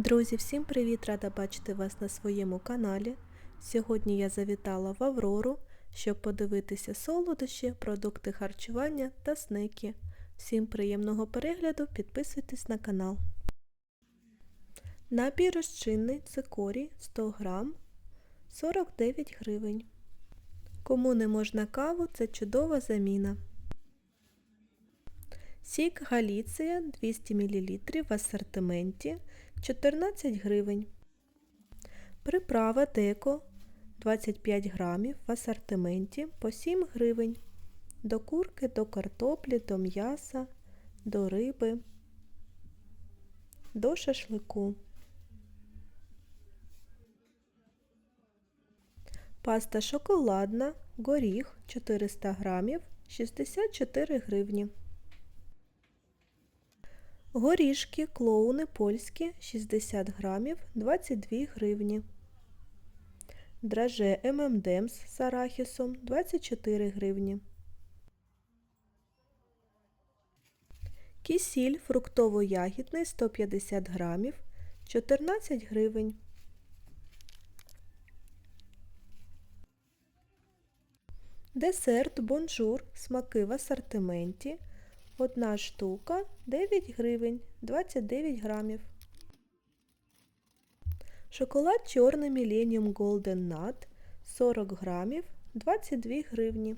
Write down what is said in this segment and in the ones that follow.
Друзі, всім привіт! Рада бачити вас на своєму каналі. Сьогодні я завітала в Аврору, щоб подивитися солодощі, продукти харчування та снеки. Всім приємного перегляду, підписуйтесь на канал. Напій розчинний цикорій 100 грам 49 гривень. Кому не можна каву, це чудова заміна. Сік Галіція 200 мл в асортименті 14 гривень. Приправа деко 25 грамів в асортименті по 7 гривень. До курки, до картоплі, до м'яса, до риби, до шашлику. Паста шоколадна, горіх 400 грамів 64 гривні. Горішки клоуни польські 60 грамів 22 гривні. Драже ММДемс з арахісом 24 гривні. Кісіль фруктово-ягідний 150 грамів 14 гривень. Десерт бонжур смаки в асортименті Одна штука 9 гривень 29 грамів. Шоколад чорний Millennium Golden Nut 40 грамів 22 гривні.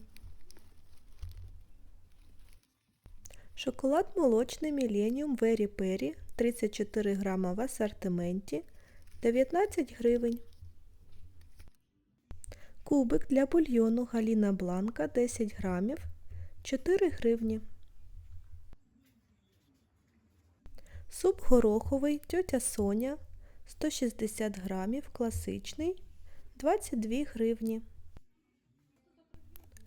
Шоколад молочний Millennium Very Perry 34 грама в асортименті 19 гривень. Кубик для бульйону Галіна Бланка 10 грамів 4 гривні. Суп гороховий тьотя Соня 160 грамів, класичний 22 гривні.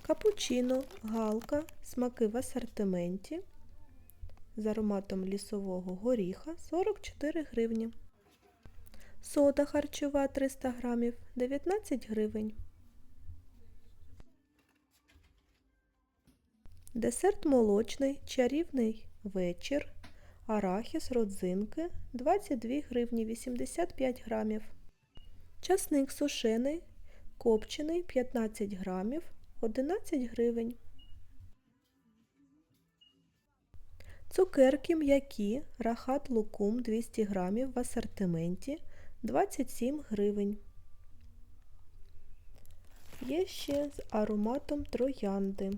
Капучино, галка, смаки в асортименті з ароматом лісового горіха 44 гривні. Сода харчова 300 грамів 19 гривень. Десерт молочний, чарівний вечір арахіс, родзинки 22 гривні 85 грамів. Часник сушений, копчений 15 грамів 11 гривень. Цукерки м'які, рахат лукум 200 грамів в асортименті 27 гривень. Є ще з ароматом троянди.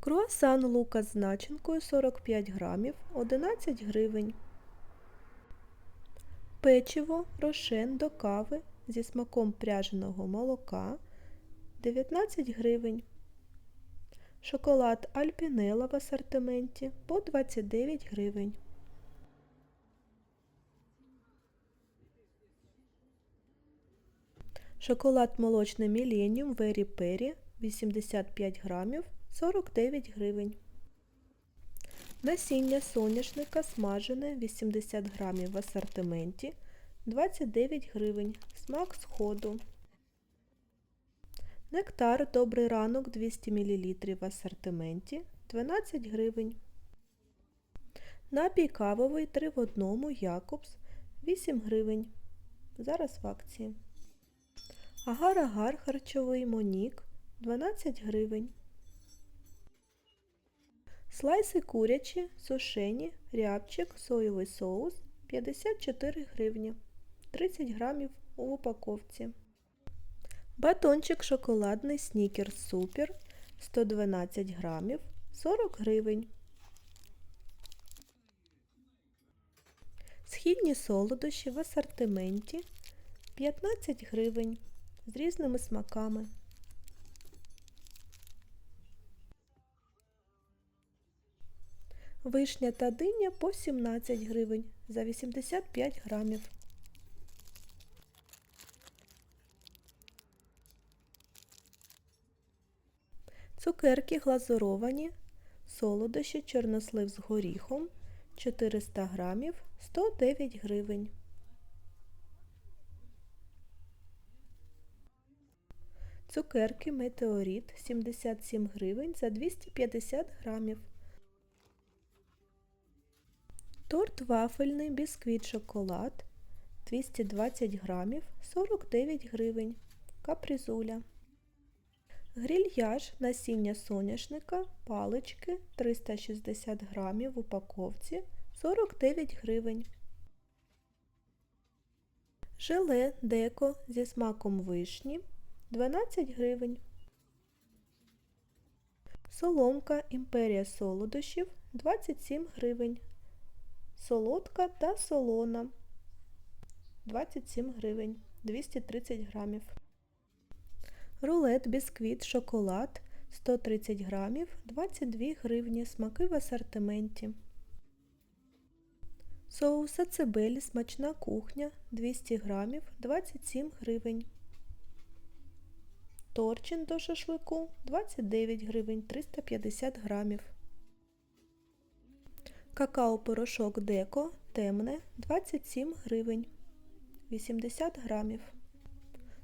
Круасан лука з начинкою 45 грамів 11 гривень. Печиво рошен до кави зі смаком пряженого молока 19 гривень. Шоколад Альпінела в асортименті по 29 гривень. Шоколад молочний Millennium Very Perry 85 грамів 49 гривень. Насіння соняшника смажене 80 грамів в асортименті 29 гривень. Смак сходу. Нектар Добрий ранок 200 мл в асортименті 12 гривень. Напій кавовий 3 в одному Якобс 8 гривень. Зараз в акції. Агар-агар харчовий Монік 12 гривень. Слайси курячі, сушені, рябчик, соєвий соус 54 гривні, 30 грамів у упаковці. Батончик шоколадний снікер супер 112 грамів 40 гривень. Східні солодощі в асортименті 15 гривень з різними смаками. Вишня та диня по 17 гривень за 85 грамів. Цукерки глазуровані, солодощі чорнослив з горіхом 400 грамів 109 гривень. Цукерки Метеорит 77 гривень за 250 грамів. Торт вафельний бісквіт шоколад 220 грамів 49 гривень. Капризуля. Грильяж насіння соняшника, палички 360 грамів в упаковці 49 гривень. Желе деко зі смаком вишні 12 гривень. Соломка Імперія солодощів 27 гривень. Солодка та солона 27 гривень 230 грамів. Рулет бісквіт шоколад 130 грамів 22 гривні. Смаки в асортименті. Соус ацебель смачна кухня 200 грамів 27 гривень. Торчин до шашлику 29 гривень 350 грамів. Какао-порошок Деко темне 27 гривень 80 грамів.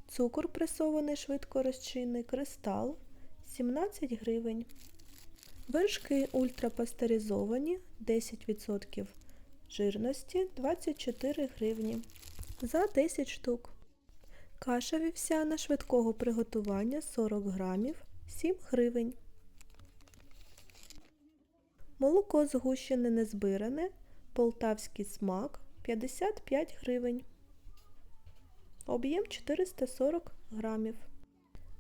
Цукор пресований швидкорозчинний кристал 17 гривень. Вершки ультрапастеризовані 10% жирності 24 гривні за 10 штук. Каша вівсяна швидкого приготування 40 грамів 7 гривень. Молоко згущене незбиране, полтавський смак 55 гривень. Об'єм 440 грамів.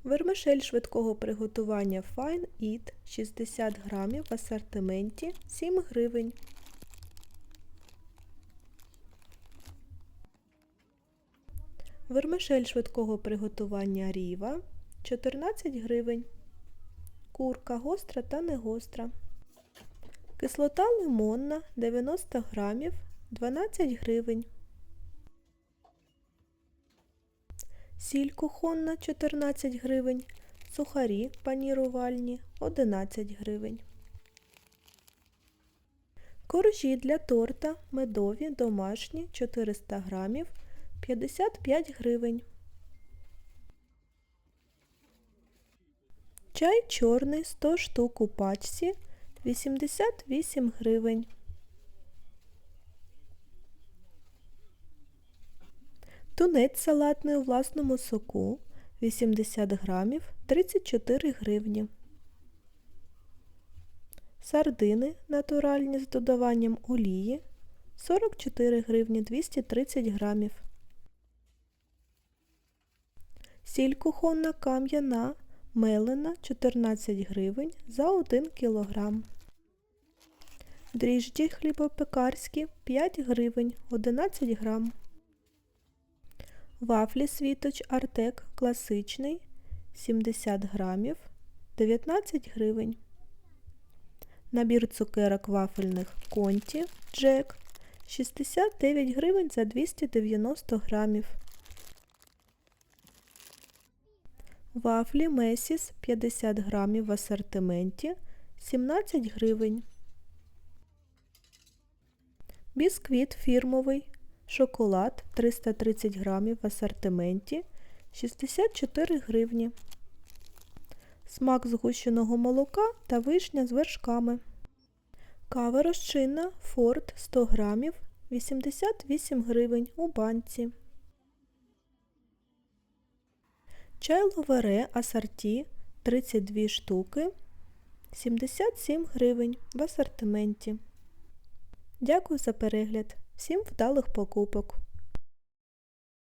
Вермишель швидкого приготування Fine Eat 60 грамів в асортименті 7 гривень. Вермишель швидкого приготування Ріва 14 гривень. Курка гостра та негостра. Кислота лимонна 90 грамів 12 гривень. Сіль кухонна 14 гривень. Сухарі панірувальні 11 гривень. Коржі для торта медові домашні 400 грамів 55 гривень. Чай чорний 100 штук у пачці 88 гривень. Тунець салатний у власному соку 80 грамів 34 гривні. Сардини натуральні з додаванням олії 44 гривні 230 грамів. Сіль кухонна кам'яна мелена 14 гривень за 1 кілограм. Дріжджі хлібопекарські 5 гривень 11 грам. Вафлі світоч Артек класичний 70 грамів 19 гривень. Набір цукерок вафельних Конті Джек 69 гривень за 290 грамів. Вафлі Месіс 50 грамів в асортименті 17 гривень. Бісквіт фірмовий Шоколад 330 грамів в асортименті 64 гривні. Смак згущеного молока та вишня з вершками. Кава розчинна Форд 100 грамів 88 гривень у банці. Чай ловере асорті 32 штуки 77 гривень в асортименті. Дякую за перегляд. Всім вдалих покупок!